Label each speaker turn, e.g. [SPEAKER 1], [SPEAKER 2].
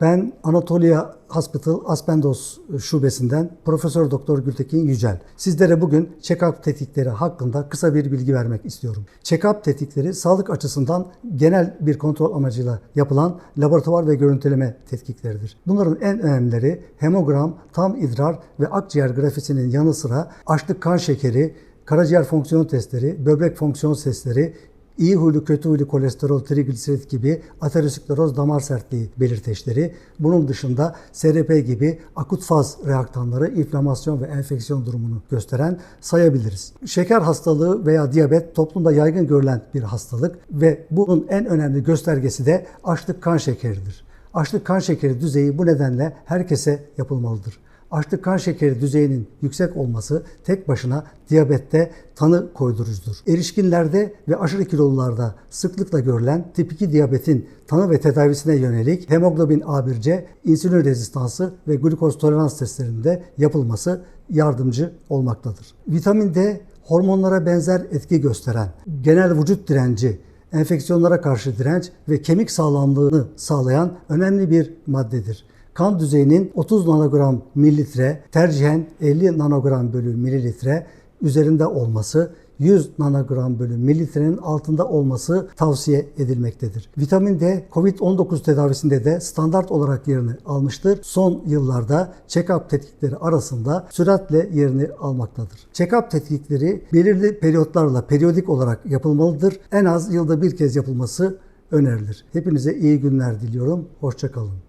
[SPEAKER 1] Ben Anatolia Hospital Aspendos şubesinden Profesör Doktor Gültekin Yücel. Sizlere bugün check-up tetkikleri hakkında kısa bir bilgi vermek istiyorum. Check-up tetkikleri sağlık açısından genel bir kontrol amacıyla yapılan laboratuvar ve görüntüleme tetkikleridir. Bunların en önemlileri hemogram, tam idrar ve akciğer grafisinin yanı sıra açlık kan şekeri, karaciğer fonksiyon testleri, böbrek fonksiyon testleri, iyi huylu kötü huylu kolesterol, trigliserit gibi ateroskleroz damar sertliği belirteçleri. Bunun dışında SRP gibi akut faz reaktanları, inflamasyon ve enfeksiyon durumunu gösteren sayabiliriz. Şeker hastalığı veya diyabet toplumda yaygın görülen bir hastalık ve bunun en önemli göstergesi de açlık kan şekeridir. Açlık kan şekeri düzeyi bu nedenle herkese yapılmalıdır. Açlık kan şekeri düzeyinin yüksek olması tek başına diyabette tanı koydurucudur. Erişkinlerde ve aşırı kilolularda sıklıkla görülen tip 2 diyabetin tanı ve tedavisine yönelik hemoglobin A1C, insülin rezistansı ve glukoz tolerans testlerinde yapılması yardımcı olmaktadır. Vitamin D hormonlara benzer etki gösteren, genel vücut direnci, enfeksiyonlara karşı direnç ve kemik sağlamlığını sağlayan önemli bir maddedir kan düzeyinin 30 nanogram mililitre, tercihen 50 nanogram bölü mililitre üzerinde olması, 100 nanogram bölü mililitrenin altında olması tavsiye edilmektedir. Vitamin D, COVID-19 tedavisinde de standart olarak yerini almıştır. Son yıllarda check-up tetkikleri arasında süratle yerini almaktadır. Check-up tetkikleri belirli periyotlarla periyodik olarak yapılmalıdır. En az yılda bir kez yapılması önerilir. Hepinize iyi günler diliyorum. Hoşçakalın.